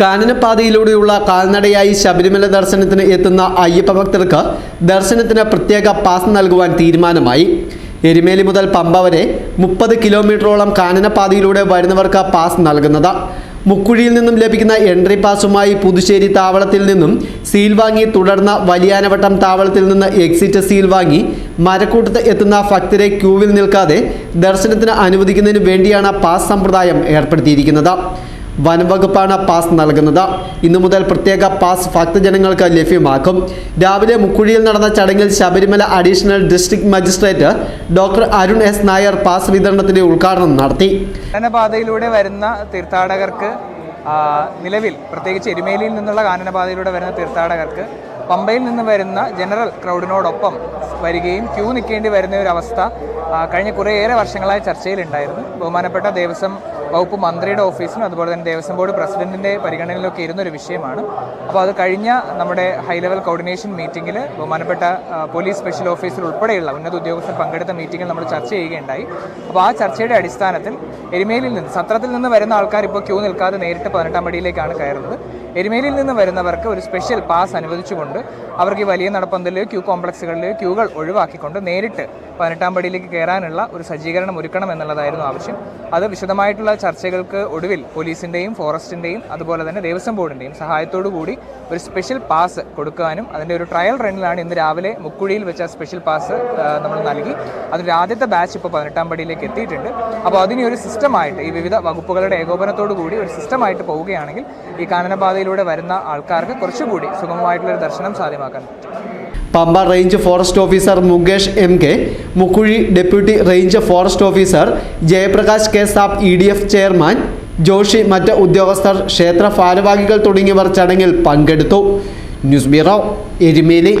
കാനനപാതയിലൂടെയുള്ള കാൽനടയായി ശബരിമല ദർശനത്തിന് എത്തുന്ന അയ്യപ്പ ഭക്തർക്ക് ദർശനത്തിന് പ്രത്യേക പാസ് നൽകുവാൻ തീരുമാനമായി. എരുമേലി മുതൽ പമ്പ വരെ മുപ്പത് കിലോമീറ്ററോളം കാനനപാതയിലൂടെ വരുന്നവർക്ക് പാസ് നൽകുന്നത്. മുക്കുഴിയിൽ നിന്നും ലഭിക്കുന്ന എൻട്രി പാസുമായി പുതുശ്ശേരി താവളത്തിൽ നിന്നും സീൽ വാങ്ങി തുടർന്ന് വലിയാനവട്ടം താവളത്തിൽ നിന്ന് എക്സിറ്റ് സീൽ വാങ്ങി മരക്കൂട്ടത്ത് എത്തുന്ന ഭക്തരെ ക്യൂവിൽ നിൽക്കാതെ ദർശനത്തിന് അനുവദിക്കുന്നതിന് വേണ്ടിയാണ് പാസ് സമ്പ്രദായം ഏർപ്പെടുത്തിയിരിക്കുന്നത്. വനംവകുപ്പാണ് പാസ് നൽകുന്നത്. ഇന്നു മുതൽ പ്രത്യേക പാസ് ഭക്തജനങ്ങൾക്ക് ലഭ്യമാക്കും. രാവിലെ മുക്കുഴിയിൽ നടന്ന ചടങ്ങിൽ Sabarimala additional district magistrate doctor Arun S Nair pass വിതരണത്തിന്റെ ഉദ്ഘാടനം നടത്തി. കാനനപാതയിലൂടെ വരുന്ന തീർത്ഥാടകർക്ക് നിലവിൽ പ്രത്യേകിച്ച് എരുമേലിയിൽ നിന്നുള്ള കാനനപാതയിലൂടെ വരുന്ന തീർത്ഥാടകർക്ക് പമ്പയിൽ നിന്ന് വരുന്ന ജനറൽ ക്രൗഡിനോടൊപ്പം വരികയും ക്യൂ നിൽക്കേണ്ടി വരുന്ന ഒരു അവസ്ഥ കഴിഞ്ഞ കുറേയേറെ വർഷങ്ങളായി ചർച്ചയിലുണ്ടായിരുന്നു. ബഹുമാനപ്പെട്ട ദേവസ്വം വകുപ്പ് മന്ത്രിയുടെ ഓഫീസിലും അതുപോലെ തന്നെ ദേവസ്വം ബോർഡ് പ്രസിഡന്റിന്റെ പരിഗണനയിലൊക്കെ ഇരുന്ന ഒരു വിഷയമാണ്. അപ്പോൾ അത് കഴിഞ്ഞ നമ്മുടെ ഹൈ ലെവൽ കോർഡിനേഷൻ മീറ്റിംഗിൽ ബഹുമാനപ്പെട്ട പോലീസ് സ്പെഷ്യൽ ഓഫീസർ ഉൾപ്പെടെയുള്ള ഉന്നത ഉദ്യോഗസ്ഥർ പങ്കെടുത്ത മീറ്റിംഗിൽ നമ്മൾ ചർച്ച ചെയ്യുകയുണ്ടായി. അപ്പോൾ ആ ചർച്ചയുടെ അടിസ്ഥാനത്തിൽ എരുമേലിയിൽ നിന്ന് സത്രത്തിൽ നിന്ന് വരുന്ന ആൾക്കാർ ഇപ്പോൾ ക്യൂ നിൽക്കാതെ നേരിട്ട് പതിനെട്ടാം പടിയിലേക്കാണ് കയറുന്നത്. എരുമേലിയിൽ നിന്ന് വരുന്നവർക്ക് ഒരു സ്പെഷ്യൽ പാസ് അനുവദിച്ചുകൊണ്ട് അവർക്ക് ഈ വലിയ നടപ്പന്തലിലെയോ ക്യൂ കോംപ്ലക്സുകളിലെയോ ക്യൂകൾ ഒഴിവാക്കിക്കൊണ്ട് നേരിട്ട് പതിനെട്ടാം പടിയിലേക്ക് കയറാനുള്ള ഒരു സജ്ജീകരണം ഒരുക്കണം എന്നുള്ളതായിരുന്നു ആവശ്യം. അത് വിശദമായിട്ടുള്ള ചർച്ചകൾക്ക് ഒടുവിൽ പോലീസിന്റെയും ഫോറസ്റ്റിന്റെയും അതുപോലെ തന്നെ ദേവസ്വം ബോർഡിന്റെയും സഹായത്തോടു കൂടി ഒരു സ്പെഷ്യൽ പാസ് കൊടുക്കാനും അതിന്റെ ഒരു ട്രയൽ റണ്ണിലാണ് ഇന്ന് രാവിലെ മുക്കുഴിയിൽ വെച്ച സ്പെഷ്യൽ പാസ് നമ്മൾ നൽകി. അതിന്റെ ആദ്യത്തെ ബാച്ച് ഇപ്പോൾ പതിനെട്ടാം പടിയിലേക്ക് എത്തിയിട്ടുണ്ട്. അപ്പോൾ അതിനെ ഒരു സിസ്റ്റമായിട്ട് ഈ വിവിധ വകുപ്പുകളുടെ ഏകോപനത്തോടു കൂടി ഒരു സിസ്റ്റമായിട്ട് പോവുകയാണെങ്കിൽ ഈ കാനനപാതയിലൂടെ വരുന്ന ആൾക്കാർക്ക് കുറച്ചുകൂടി സുഗമമായിട്ടുള്ള ഒരു ദർശനം സാധ്യമാക്കാൻ പറ്റും. Pamba range forest officer Mukesh M K Mukkuzhi deputy range forest officer Jayaprakash K സാബ് E D F chairman Joshi മറ്റ് ഉദ്യോഗസ്ഥർ ക്ഷേത്ര ഭാരവാഹികൾ തുടങ്ങിയവർ ചടങ്ങിൽ പങ്കെടുത്തു. News bureau Erumeli.